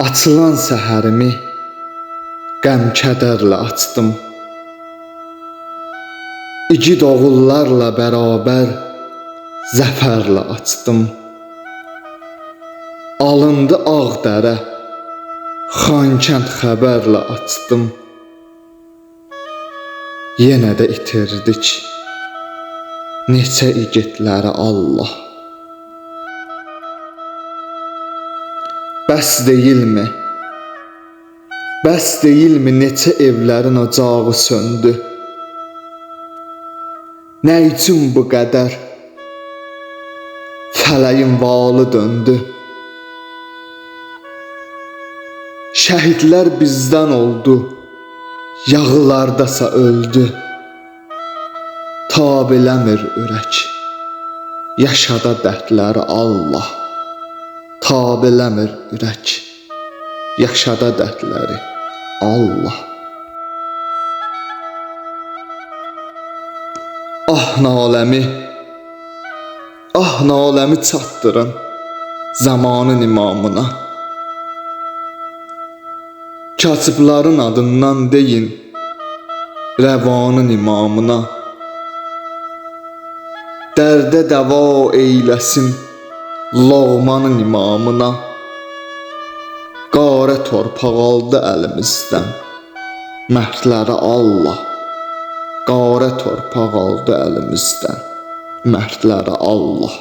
Açılan səhərimi qəm-kədərlə açdım. İgid oğullarla bərabər zəfərlə açdım. Alındı Ağdərə, Xankənd xəbərlə açdım. Yenə də itirdik neçə igidləri Allah. Bəs deyilmi? Bəs deyilmi neçə evlərin ocağı söndü? Nə üçün bu qədər fələyin valı döndü? Şəhidlər bizdən oldu, yağılardasa öldü. Tab eləmir ürək, yaşada dərdləri Allah. Tab eləmir ürək, yaşada dərdləri Allah. Ah naləmi, ah naləmi çatdırın zamanın imamına. Kasıbların adından deyin rəvanın imamına. Dərdə dəva eyləsin Loğmanın imamına. Qarə torpaq aldı əlimizdən Mərdləri Allah. Qarə torpaq aldı əlimizdən Mərdləri Allah.